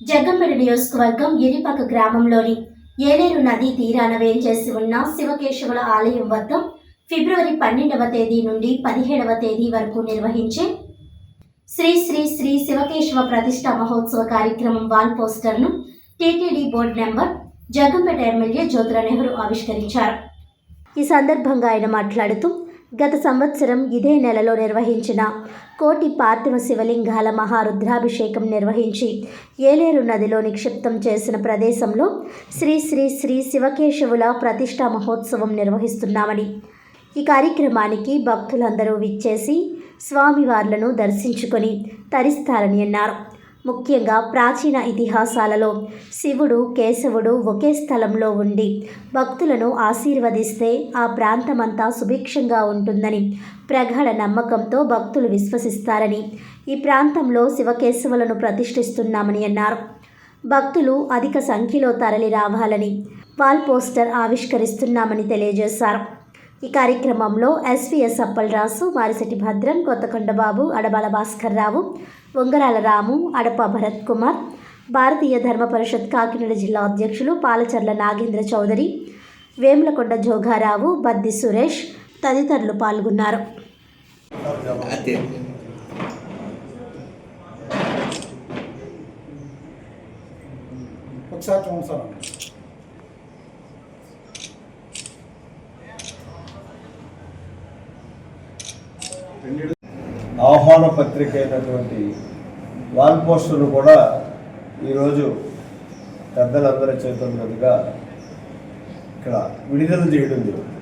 జగ్గంపేట నియోజకవర్గం ఎరిపక గ్రామంలోని ఏలేరు నదీ తీరాన వేంచేసి ఉన్న శివకేశవుల ఆలయం వద్ద ఫిబ్రవరి పన్నెండవ తేదీ నుండి పదిహేడవ తేదీ వరకు నిర్వహించే శ్రీ శ్రీ శ్రీ శివకేశవ ప్రతిష్ట మహోత్సవ కార్యక్రమం వాల్ పోస్టర్ను TTD board member Jaggampeta MLA Jyothula Nehru ఆవిష్కరించారు. ఈ సందర్భంగా ఆయన మాట్లాడుతూ గత సంవత్సరం ఇదే నెలలో నిర్వహించిన కోటి పార్థివ శివలింగాల మహారుద్రాభిషేకం నిర్వహించి ఏలేరు నదిలో నిక్షిప్తం చేసిన ప్రదేశంలో శ్రీ శ్రీ శ్రీ శివకేశవుల ప్రతిష్టా మహోత్సవం నిర్వహిస్తున్నామని ఈ కార్యక్రమానికి భక్తులందరూ విచ్చేసి స్వామివార్లను దర్శించుకొని తరిస్తారని అన్నారు. ముఖ్యంగా ప్రాచీన ఇతిహాసాలలో శివుడు కేశవుడు ఒకే స్థలంలో ఉండి భక్తులను ఆశీర్వదిస్తే ఆ ప్రాంతమంతా సుభిక్షంగా ఉంటుందని ప్రగాఢ నమ్మకంతో భక్తులు విశ్వసిస్తారని ఈ ప్రాంతంలో శివకేశవులను ప్రతిష్ఠిస్తున్నామని అన్నారు. భక్తులు అధిక సంఖ్యలో తరలి రావాలని వాల్ పోస్టర్ ఆవిష్కరిస్తున్నామని తెలియజేశారు. ఈ కార్యక్రమంలో ఎస్వీఎస్ అప్పలరాసు మారిశెట్టి భద్రం కొత్తకొండబాబు అడబాల భాస్కర్ రావు ఉంగరాల రాము అడప భరత్ కుమార్ భారతీయ ధర్మ పరిషత్ కాకినాడ జిల్లా అధ్యక్షులు పాలచర్ల నాగేంద్ర చౌదరి వేములకొండ జోగారావు బద్ది సురేష్ తదితరులు పాల్గొన్నారు. ఒకసారి ఆహ్వాన పత్రిక అయినటువంటి వాల్ పోస్టును కూడా ఈరోజు పెద్దలందరి చేతుల ఇక్కడ విడుదల చేయడం జరుగుతుంది.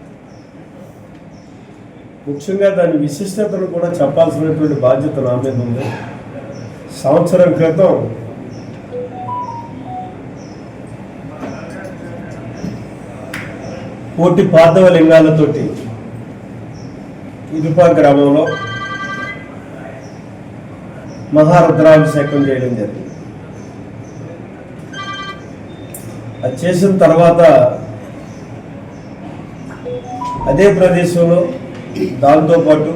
ముఖ్యంగా దాని విశిష్టతను కూడా చెప్పాల్సినటువంటి బాధ్యత నా మీద ఉంది. సంవత్సరం క్రితం కోటి పార్థవ లింగాలతోటి ఇదుపా గ్రామంలో మహారుద్రాభిషేకం చేయడం జరిగింది. అది చేసిన తర్వాత అదే ప్రదేశంలో దాంతోపాటు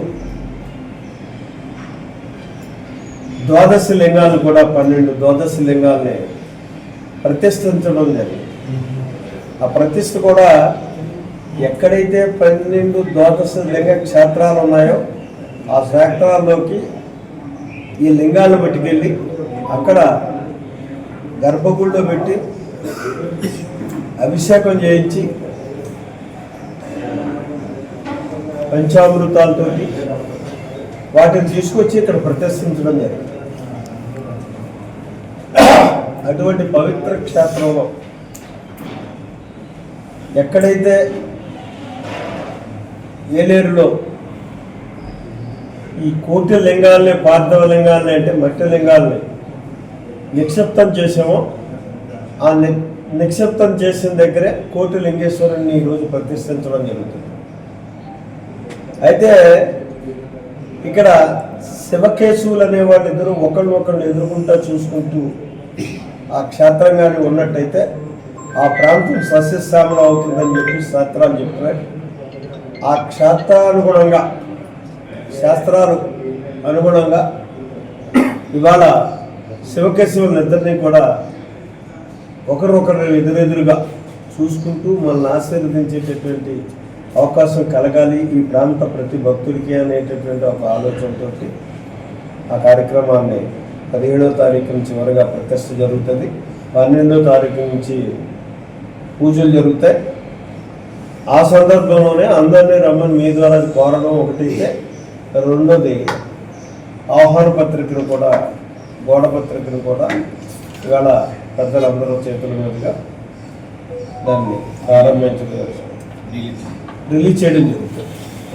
ద్వాదశ లింగాలు కూడా పన్నెండు ద్వాదశ లింగాల్ని ప్రతిష్ఠించడం జరిగింది. ఆ ప్రతిష్ఠ కూడా ఎక్కడైతే పన్నెండు ద్వాదశ లింగ క్షేత్రాలు ఉన్నాయో ఆ క్షేత్రాల్లోకి ఈ లింగాలను పట్టుకెళ్ళి అక్కడ గర్భగుడిలో పెట్టి అభిషేకం చేయించి పంచామృతాలతో వాటిని తీసుకొచ్చి ఇక్కడ ప్రదర్శించడం జరిగింది. అటువంటి పవిత్ర క్షేత్రంలో ఎక్కడైతే ఏలేరులో ఈ కోటి లింగాల్ని పార్థవ లింగాల్ని అంటే మట్టి లింగాల్ని నిక్షిప్తం చేసామో ఆ ని నిక్షిప్తం చేసిన దగ్గరే కోటి లింగేశ్వరుని ఈరోజు ప్రతిష్ఠించడం జరుగుతుంది. అయితే ఇక్కడ శివకేశవులు అనే వాళ్ళిద్దరూ ఒకళ్ళు ఒకళ్ళు ఎదుర్కొంటూ చూసుకుంటూ ఆ క్షేత్రంగానే ఉన్నట్టయితే ఆ ప్రాంతం సస్యశ్యామలం అవుతుందని చెప్పి శాస్త్రాలు చెప్తున్నాయి. ఆ క్షేత్రానుగుణంగా శాస్త్రాలు అనుగుణంగా ఇవాళ శివకేశవులిద్దరినీ కూడా ఒకరొకరు ఎదురెదురుగా చూసుకుంటూ మనల్ని ఆశీర్వదించేటటువంటి అవకాశం కలగాలి ఈ ప్రాంత ప్రతి భక్తుడికి అనేటటువంటి ఒక ఆలోచనతో ఆ కార్యక్రమాన్ని పదిహేడో తారీఖు నుంచి చివరిగా ప్రతిష్ట జరుగుతుంది. పన్నెండో తారీఖు నుంచి పూజలు జరుగుతాయి. ఆ సందర్భంలోనే అందరినీ రమ్మని మీ ద్వారా కోరడం ఒకటైతే రెండోది ఆహ్వాన పత్రికను కూడా గోడ పత్రికను కూడా ఇవాళ పెద్దలందరూ చేతుల మీదుగా దాన్ని ప్రారంభించడం రిలీజ్ చేయడం జరుగుతుంది.